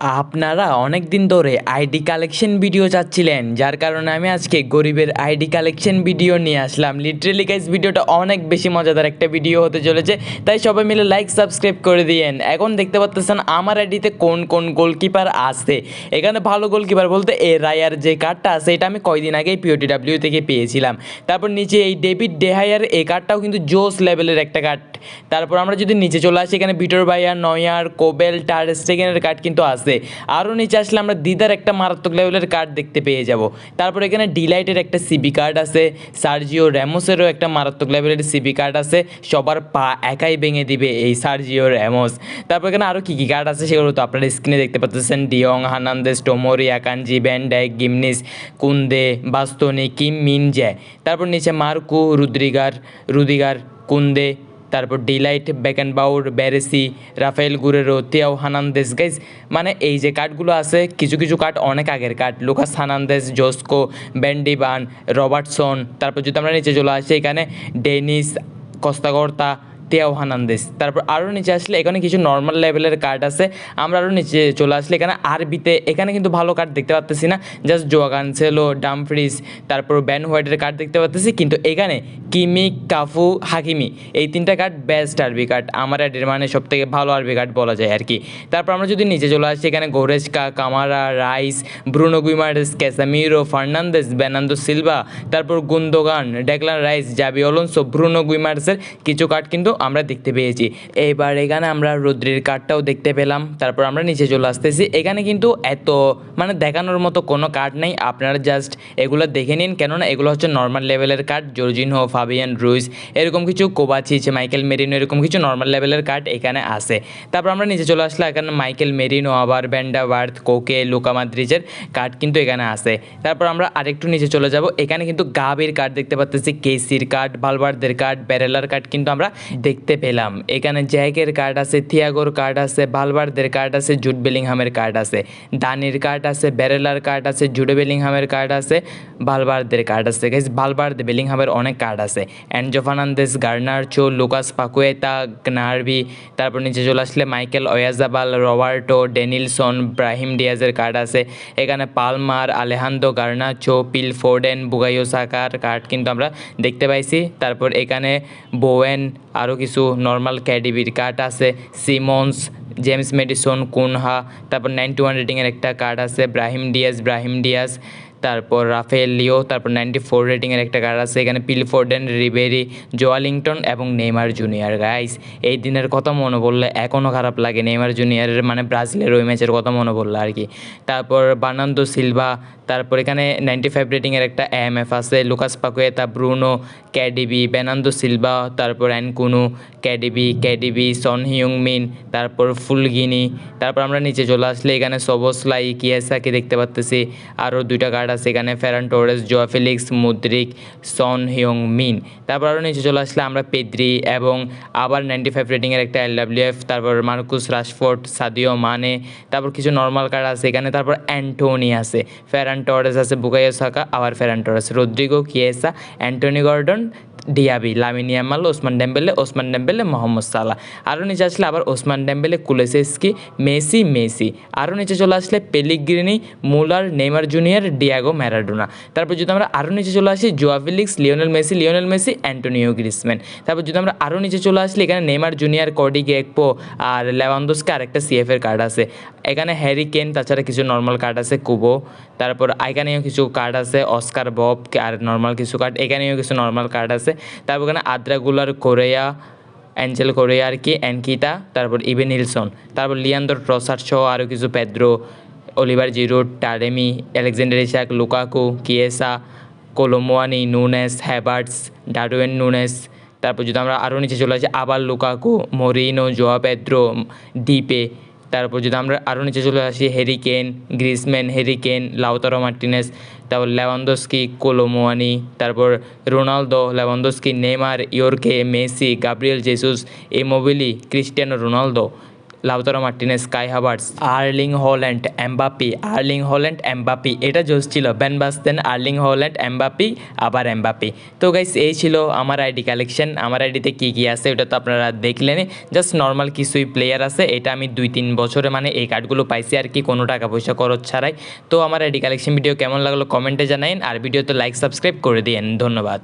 আপনারা অনেক দিন ধরে আইডি কালেকশন ভিডিও চাচ্ছিলেন, যার কারণে আমি আজকে গরিবের আইডি কালেকশন ভিডিও নিয়ে আসলাম। লিটারেলি গাইজ ভিডিওটা অনেক বেশি মজাদার একটা ভিডিও হতে চলেছে, তাই সবাই মিলে লাইক সাবস্ক্রাইব করে দিয়েন। এখন দেখতে পাচ্ছেন আমার আইডিতে কোন কোন গোলকিপার আছে। এখানে ভালো গোলকিপার বলতে এ রায়ার যে কার্ডটা আছে, এটা আমি কয়দিন আগেই পিওটি ডাব্লিউ থেকে পেয়েছিলাম। তারপর নিচে এই ডেভিড ডেহায়ার এই কার্ডটাও কিন্তু জোস লেভেলের একটা কার্ড তারপর আমরা যদি নিচে চলে আসি, এখানে ভিটোর ভাইয়ার নয়ার, কোবেল টার স্টেগেনের কার্ড কিন্তু আছে। আরও নিচে আসলে আমরা দিদার একটা মারাত্মক লেভেলের কার্ড দেখতে পেয়ে যাব। তারপর এখানে ডিলাইটের একটা সিবি কার্ড আছে, সার্জিও র্যামোসেরও একটা মারাত্মক লেভেলের সিবি কার্ড আছে, সবার পা একাই ভেঙে দিবে এই সার্জিও র্যামোস তারপর এখানে আরও কী কী কার্ড আছে সেগুলো তো আপনারা স্ক্রিনে দেখতে পাচ্ছেন, de Jong, Hernandez, Tomori Akanji ব্যান্ডাই, Gimenez, Kounde, Bastoni, Kim Min Jae তারপর নিচে মার্কু, রুদ্রিগার, রুদিগার, কুন্দে তারপর de Ligt Beckenbauer Baresi Rafael Guerreiro Theo Hernandez guys মানে এই যে কার্ডগুলো আছে, কিছু কিছু কার্ড অনেক আগের কার্ড লুকাস হানান্দেস জোস্কো ব্যান্ডিবান রবার্টসন তারপর যদি আমরা নিচে চলে আসি, এখানে ডেনিস কস্তাগর্তা তিয়াও হানান্দেস তারপর আরও নিচে আসলে এখানে কিছু নর্মাল লেভেলের কার্ড আছে। আমরা আরও নিচে চলে আসলে এখানে আরবিতে, এখানে কিন্তু ভালো কার্ড দেখতে পাচ্তেছি না। জাস্ট জোয়া গানসেলো ডামফ্রিজ তারপর ব্যান হোয়াইটের কার্ড দেখতে পাচ্তেছি কিন্তু এখানে কিমি কাফু হাকিমি এই তিনটা কার্ড বেস্ট আরবি কার্ড আমার অ্যাডের মানে সব থেকে ভালো আরবি কার্ড বলা যায় আর কি। তারপর আমরা যদি নিচে চলে আসি, এখানে Goretzka Kamara Rice Bruno Guimaraes Casemiro Fernandes Bernardo Silva তারপর গুন্দোগান ডেকলান রাইস জাবি অলনসো ব্রুনো গুইমার্সের কিছু কার্ড কিন্তু আমরা দেখতে পেয়েছি। এবার এখানে আমরা রুদ্রির কার্ডটাও দেখতে পেলাম। তারপর আমরা নিচে চলে আসতেছি। এখানে কিন্তু এত মানে দেখানোর মতো কোনো কার্ড নেই। আপনারা জাস্ট এগুলো দেখে নিন। কেননা এগুলো হচ্ছে নর্মাল লেভেলের কার্ড জর্জিনহো ফাবিয়ান রুইস এরকম কিছু কোবাচিচ মাইকেল মেরিনো এরকম কিছু নর্মাল লেভেলের কার্ড এখানে আছে। তারপর আমরা নিচে চলে আসলে এখানে মাইকেল মেরিনো আবার ব্যান্ডা ওয়ার্থ কোকে লুকা মাদ্রিজের কার্ড কিন্তু এখানে আছে। তারপর আমরা আরেকটু নিচে চলে যাব। এখানে কিন্তু গাবির কার্ড দেখতে পাচ্ছি কেসির কার্ড বালবারদের কার্ড ব্যারেলার কার্ড কিন্তু আমরা দেখতে পেলাম। এখানে জ্যাকের কার্ড আছে, থিয়াগোর কার্ড আছে, বালবারদের কার্ড আছে, জুট বেলিংহামের কার্ড আছে, দানির কার্ড আছে, ব্যারেলার কার্ড আছে জুডে বেলিংহামের কার্ড আছে, বালবারদের কার্ড আছে। গাইজ বালবার্দ বেলিংহামের অনেক কার্ড আছে। Enzo Fernandez Garnacho, Lucas Paqueta নার্ভি তারপর নিচে চলে আসলে Mikel Oyarzabal Roberto, Denilson, Brahim ডিয়াজের card আছে। এখানে Palmer, Alejandro Garnacho Phil Foden, Bukayo সাকার কার্ড কিন্তু আমরা দেখতে পাইছি। তারপর এখানে বোয়েন আরও কিছু নর্মাল ক্যাডিবির কার্ড আছে সিমন্স জেমস মেডিসন কুনহা তারপর নাইনটি ওয়ান রেটিংয়ের একটা কার্ড আছে ব্রাহিম ডিয়াস ব্রাহিম ডিয়াস তারপর রাফেল লিও, তারপর নাইনটি ফোর রেটিংয়ের একটা কার্ড আছে, এখানে পিল ফোর্ডেন, রিবেরি জোয়ালিংটন এবং নেইমার জুনিয়র। গাইস এই দিনের কথা মনে পড়লে এখনও খারাপ লাগে নেইমার জুনিয়রের মানে ব্রাজিলের ওই ম্যাচের কথা মনে পড়ল আর কি। তারপর বার্নান্দো সিলভা, তারপর এখানে নাইনটি ফাইভ রেটিংয়ের একটা এম এফ আছে, Lucas Paqueta, Bruno, KDB Bernardo Silva, তারপর অ্যানকুনু, ক্যাডিবি ক্যাডিবি, সন হিউং মিন তারপর ফুলগিনি, তারপর আমরা নিচে চলে আসলে এখানে সবসলাই, কিয়াসাকে দেখতে পাচ্তেছি আরও দুইটা কার্ড আছে সেখানে ফেরান টোরেস জোয়া ফিলিক্স মুদ্রিক, সন হিয়ং মিন। তারপর আরও নিচে চলে আসলে আমরা পেদ্রি এবং আবার নাইনটি ফাইভ রেটিংয়ের একটা এল এফ, তারপর মার্কুস রাশফোর্ড, সাদিও মানে তারপর কিছু নর্মাল কার্ড আছে এখানে, তারপর অ্যান্টোনি আছে। ফেরান টোরেস আছে বুকাইও সাকা, আবার Ferran Torres. Rodrygo, Chiesa, Anthony Gordon Diaby Lamine Yamal Ousmane Dembele Ousmane Dembele Mohamed Salah আরও নিচে আসলে আবার Ousmane Dembele Kulusevski Messi Messi আরও নিচে চলে আসলে Pellegrini Muller Neymar Junior Diego Maradona তারপর যদি আমরা আরও নিচে চলে আসি Joao Felix Lionel Messi Lionel Messi Antonio Griezmann তারপর যদি আমরা আরও নিচে চলে আসলে, এখানে নেইমার জুনিয়র কডি গেকপো আর লেভান্দোসকে আরেকটা সিএফের কার্ড আছে। এখানে হ্যারি কেন তাছাড়া কিছু নর্মাল কার্ড আছে কুবো তারপর এখানেও কিছু কার্ড আছে অস্কার বব আর নর্মাল কিছু কার্ড এখানেও কিছু নর্মাল কার্ড আছে। তারপর এখানে আদ্রাগুলার কোরিয়া, অ্যাঞ্জেল কোরিয়া আর কি, অ্যানকিতা, তারপর ইবে নিলসন, তারপর লিয়ান্দর ট্রসার সহ আরও কিছু Pedro, Oliver Giroud, Taremi, Alexander Isak, Lukaku, Chiesa, Kolo Muani, Nunez, Havertz Darwin Nunez, তারপর যদি আমরা আরও নিচে চলে আসি, আবার লুকাকু, মরিনো, জোয়া পেদ্রো, ডিপে তারপর যদি আমরা আরও নিচে চলে আসি Harry Kane Griezmann Harry Kane Lautaro Martinez তারপর লেভান্দস্কি কোলোমোয়ানি তারপর Ronaldo Lewandowski Neymar Yorke Messi Gabriel Jesus Immobile Cristiano Ronaldo Lautaro Martinez, Kai Havertz Erling Haaland Mbappe Erling Haaland Mbappe এটা জোস ছিল। Van Basten, Erling Haaland Mbappe আবার Mbappe তো guys এই ছিল আমার আইডি কালেকশন আমার আইডিতে কী কী আছে ওটা তো আপনারা দেখলেনই জাস্ট নর্মাল কিছুই প্লেয়ার আছে। এটা আমি দুই তিন বছরে মানে এই কার্ডগুলো পাইছি আর কি, কোনো টাকা পয়সা খরচ ছাড়াই। তো আমার আইডি কালেকশন ভিডিও কেমন লাগল কমেন্টে জানাইন। আর ভিডিওতে লাইক সাবস্ক্রাইব করে দিন ধন্যবাদ।